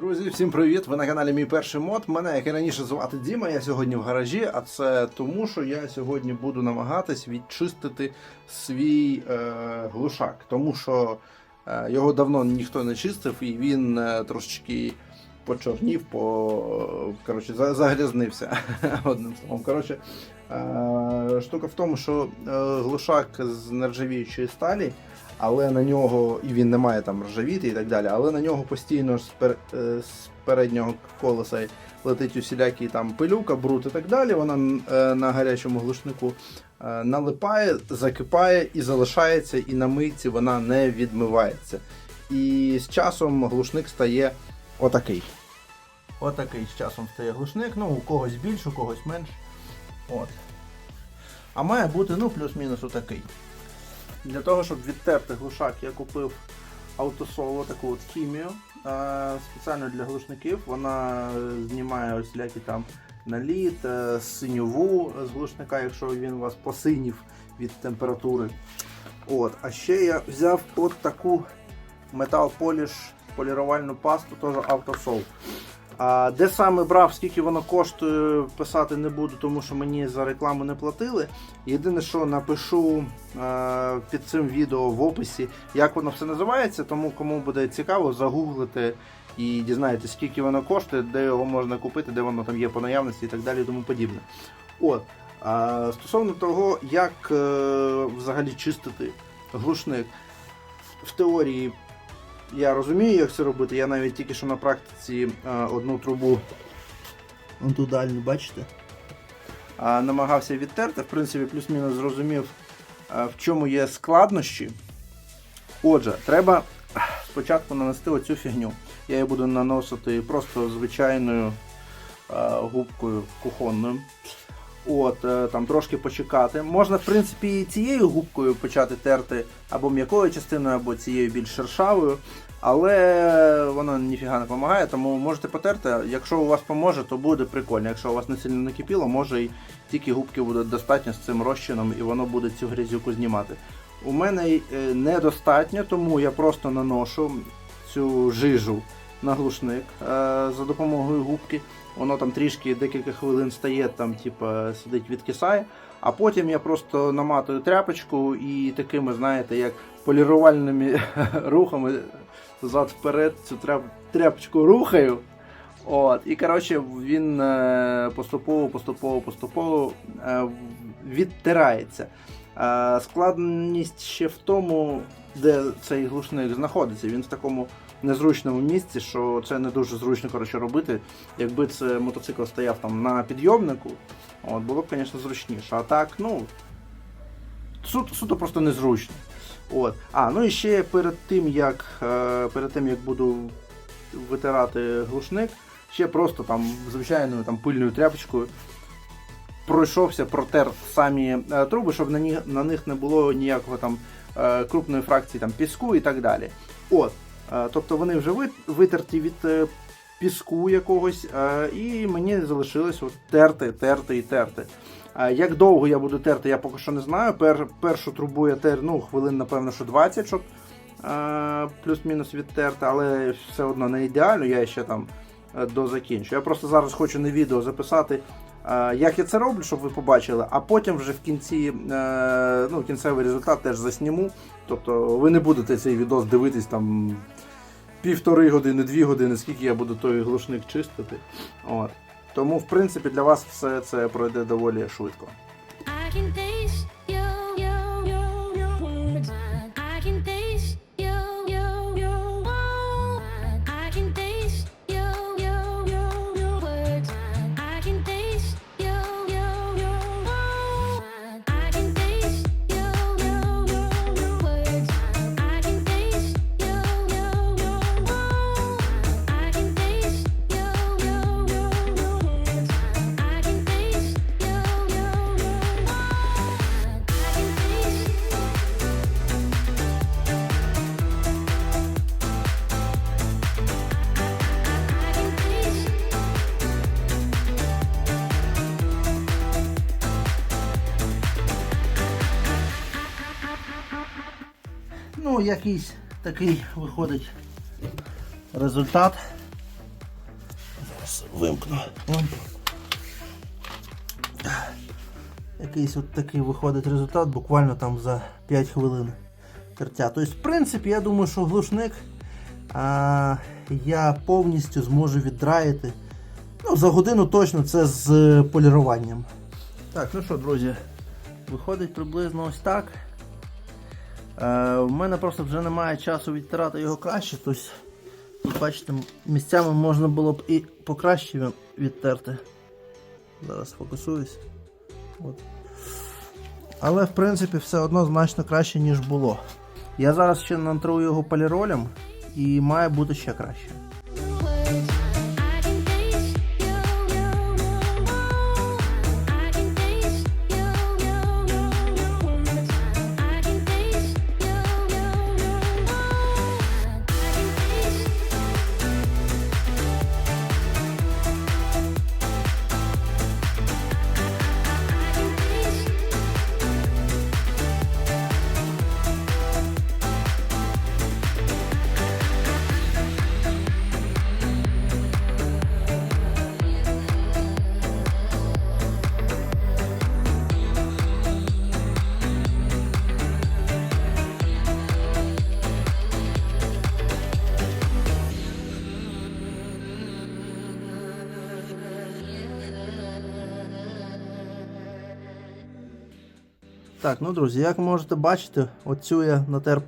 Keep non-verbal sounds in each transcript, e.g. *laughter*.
Друзі, всім привіт! Ви на каналі Мій перший мод. Мене, як і раніше, звати Діма. Я сьогодні в гаражі, а це тому, що я сьогодні буду намагатись відчистити свій е, глушак, тому що е, його давно ніхто не чистив, і він е, трошечки почорнів, по коротше, за- загрязнився. *laughs* Одним словом. Коротше, е, штука в тому, що е, глушак з нержавіючої сталі але на нього і він не має там ржавіти і так далі, але на нього постійно з, е, з переднього колеса летить усілякі там пилюка, бруд і так далі. Вона на гарячому глушнику налипає, закипає і залишається, і на мийці вона не відмивається. І з часом глушник стає отакий. Отакий з часом стає глушник, ну у когось більше, у когось менш. От. А має бути ну плюс-мінус отакий. Для того, щоб відтерти глушак, я купив автосоло, таку от хімію е, спеціально для глушників. Вона знімає ось всілякі там наліт, е, синьову з глушника, якщо він у вас посинів від температури. От. А ще я взяв от таку метал поліш полірувальну пасту, теж автосол. А де саме брав, скільки воно коштує, писати не буду, тому що мені за рекламу не платили. Єдине, що напишу е, під цим відео в описі, як воно все називається, тому кому буде цікаво, загуглите і дізнаєтесь, скільки воно коштує, де його можна купити, де воно там є по наявності і так далі тому подібне. От. А, стосовно того, як е, взагалі чистити глушник, в теорії я розумію, як це робити. Я навіть тільки що на практиці е, одну трубу вон ту дальню, бачите? Намагався відтерти. В принципі, плюс-мінус зрозумів, а, в чому є складнощі. Отже, треба спочатку нанести оцю фігню. Я її буду наносити просто звичайною а, губкою кухонною. От, е, там трошки почекати. Можна, в принципі, і цією губкою почати терти або м'якою частиною, або цією більш шершавою. Але воно ніфіга не допомагає, тому можете потерти. Якщо у вас поможе, то буде прикольно. Якщо у вас не сильно накипіло, може і тільки губки буде достатньо з цим розчином і воно буде цю грязюку знімати. У мене е, недостатньо, тому я просто наношу цю жижу на глушник е, за допомогою губки. Воно там трішки декілька хвилин стає, там, типа, сидить, відкисає. А потім я просто наматую тряпочку і такими, знаєте, як полірувальними *laughs* рухами зад вперед цю тряп, тряпочку рухаю. От, і коротше він е, поступово, поступово, поступово е, відтирається. Складність ще в тому, де цей глушник знаходиться. Він в такому незручному місці, що це не дуже зручно коротше, робити. Якби це мотоцикл стояв там на підйомнику, от, було б, звісно, зручніше. А так, ну, суто, суто просто незручно. От. А, ну і ще перед тим, як, е, перед тим, як буду витирати глушник, ще просто там звичайною там, пильною тряпочкою пройшовся, протер самі е, труби, щоб на, ні, на них не було ніякого там е, крупної фракції там, піску і так далі. От. Е, тобто вони вже витерті від е, піску якогось, е, і мені залишилось от терти, терти і терти. Як довго я буду терти, я поки що не знаю. Пер, першу трубу я тер, ну, хвилин, напевно, що 20, щоб плюс-мінус відтерти, але все одно не ідеально, я ще там дозакінчу. Я просто зараз хочу на відео записати, як я це роблю, щоб ви побачили, а потім вже в кінці е, ну, кінцевий результат теж засніму. Тобто ви не будете цей відос дивитись там півтори години, дві години, скільки я буду той глушник чистити. От. Тому, в принципі, для вас все це пройде доволі швидко. Ну, якийсь такий виходить результат. Зараз вимкну. Якийсь от такий виходить результат буквально там за 5 хвилин тертя. Тобто, в принципі, я думаю, що глушник а, я повністю зможу віддраїти. Ну, за годину точно це з поліруванням. Так, ну що, друзі, виходить приблизно ось так. Е, у мене просто вже немає часу відтирати його краще. Тобто, тут, бачите, місцями можна було б і покраще відтерти. Зараз фокусуюсь. От. Але в принципі все одно значно краще, ніж було. Я зараз ще натру його поліролем і має бути ще краще. Так, ну друзі, як можете бачити, оцю я натер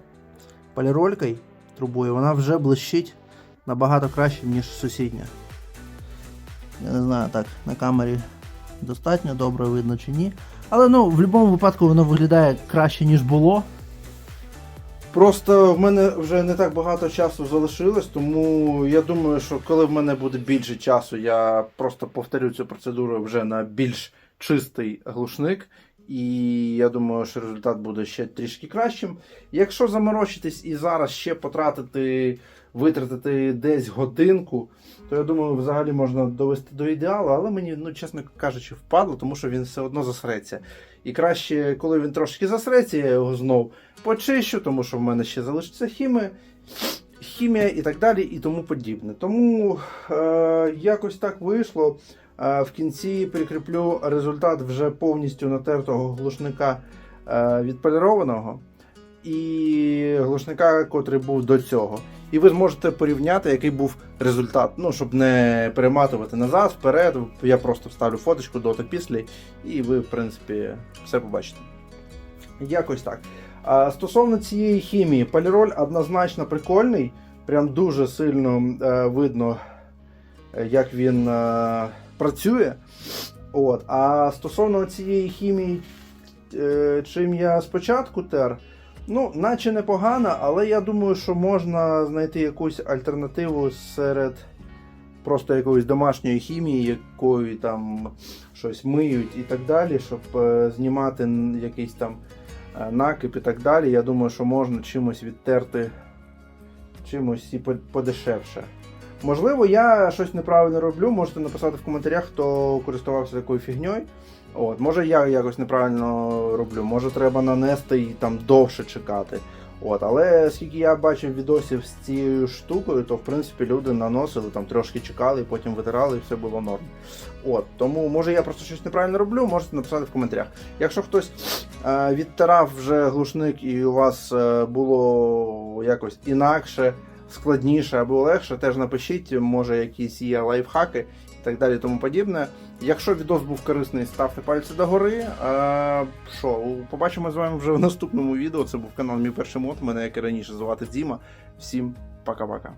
поліролькою трубою, вона вже блищить набагато краще, ніж сусідня. Я не знаю, так, на камері достатньо добре видно чи ні. Але ну, в будь-якому випадку воно виглядає краще, ніж було. Просто в мене вже не так багато часу залишилось, тому я думаю, що коли в мене буде більше часу, я просто повторю цю процедуру вже на більш чистий глушник. І я думаю, що результат буде ще трішки кращим. Якщо заморочитись і зараз ще потратити, витратити десь годинку, то я думаю, взагалі можна довести до ідеалу, але мені, ну чесно кажучи, впадло, тому що він все одно засреться. І краще, коли він трошки засреться, я його знов почищу, тому що в мене ще залишиться хіми, хімія і так далі, і тому подібне. Тому е, якось так вийшло. Е, В кінці прикріплю результат вже повністю натертого глушника е, відполірованого і глушника, котрий був до цього. І ви зможете порівняти, який був результат. Ну, щоб не перематувати назад, вперед. Я просто вставлю фоточку до та після, і ви, в принципі, все побачите. Якось так. А стосовно цієї хімії, поліроль однозначно прикольний. Прям дуже сильно е, видно, е, як він е, працює. От. А стосовно цієї хімії, е, чим я спочатку тер, ну, наче непогано, але я думаю, що можна знайти якусь альтернативу серед просто якоїсь домашньої хімії, якою там щось миють і так далі, щоб е, знімати якийсь там е, накип і так далі. Я думаю, що можна чимось відтерти чимось і подешевше. Можливо, я щось неправильно роблю. Можете написати в коментарях, хто користувався такою фігньою. От, може я якось неправильно роблю, може треба нанести і там довше чекати. От, але скільки я бачив відосів з цією штукою, то в принципі люди наносили, там трошки чекали, і потім витирали, і все було норм. От, тому може я просто щось неправильно роблю, можете написати в коментарях. Якщо хтось е, відтирав вже глушник і у вас е, було якось інакше, складніше або легше, теж напишіть, може якісь є лайфхаки і так далі, тому подібне. Якщо відос був корисний, ставте пальці догори. А, що, побачимо з вами вже в наступному відео. Це був канал Мій перший мод. Мене як і раніше звати Діма. Всім пока-пока.